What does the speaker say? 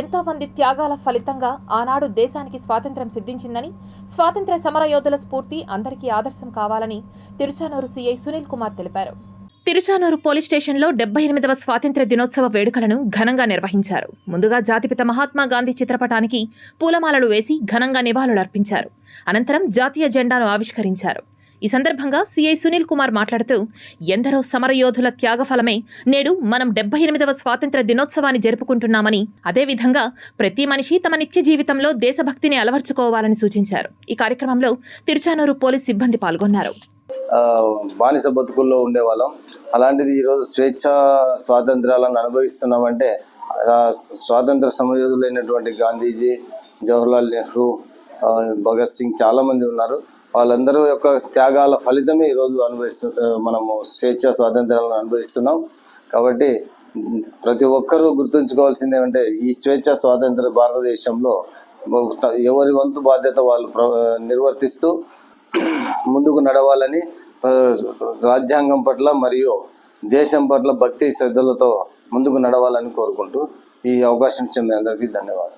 ఎంతో మంది త్యాగాల ఫలితంగా ఆనాడు దేశానికి స్వాతంత్ర్యం సిద్ధించిందని స్వాతంత్ర్య సమరయోధుల స్ఫూర్తి అందరికీ ఆదర్శం కావాలని తిరుచానూరు సీఐ సునీల్ కుమార్ తెలిపారు. తిరుచానూరు పోలీస్ స్టేషన్లో డెబ్బై ఎనిమిదవ స్వాతంత్ర్య దినోత్సవ వేడుకలను ఘనంగా నిర్వహించారు. ముందుగా జాతిపిత మహాత్మా గాంధీ చిత్రపటానికి పూలమాలలు వేసి ఘనంగా నివాళులర్పించారు. అనంతరం జాతీయ జెండాను ఆవిష్కరించారు. ఈ సందర్భంగా సీఐ సునీల్ కుమార్ మాట్లాడుతూ ఎందరో సమరయోధుల త్యాగఫలమే నేడు మనం డెబ్బై ఎనిమిదవ స్వాతంత్ర దినోత్సవాన్ని జరుపుకుంటున్నామని అదేవిధంగా ప్రతి మనిషి తమ నిత్య జీవితంలో దేశభక్తిని అలవర్చుకోవాలని సూచించారు. ఈ కార్యక్రమంలో తిరుచానూరు పోలీస్ సిబ్బంది పాల్గొన్నారు. బానిస బతుకుల్లో ఉండేవాళ్ళం. అలాంటిది ఈరోజు స్వేచ్ఛ స్వాతంత్రాలను అనుభవిస్తున్నామంటే స్వాతంత్ర సమయోధులైనటువంటి గాంధీజీ జవహర్లాల్ నెహ్రూ భగత్ సింగ్ చాలామంది ఉన్నారు. వాళ్ళందరూ యొక్క త్యాగాల ఫలితమే ఈరోజు అనుభవిస్తు మనము స్వేచ్ఛ స్వాతంత్రాలను అనుభవిస్తున్నాం. కాబట్టి ప్రతి ఒక్కరూ గుర్తుంచుకోవాల్సింది ఏమంటే ఈ స్వేచ్ఛ స్వాతంత్ర భారతదేశంలో ఎవరి వంతు బాధ్యత వాళ్ళు నిర్వర్తిస్తూ ముందుకు నడవాలని రాజ్యాంగం పట్ల మరియు దేశం పట్ల భక్తి శ్రద్ధలతో ముందుకు నడవాలని కోరుకుంటూ ఈ అవకాశం ఇచ్చిన మీ అందరికీ ధన్యవాదాలు.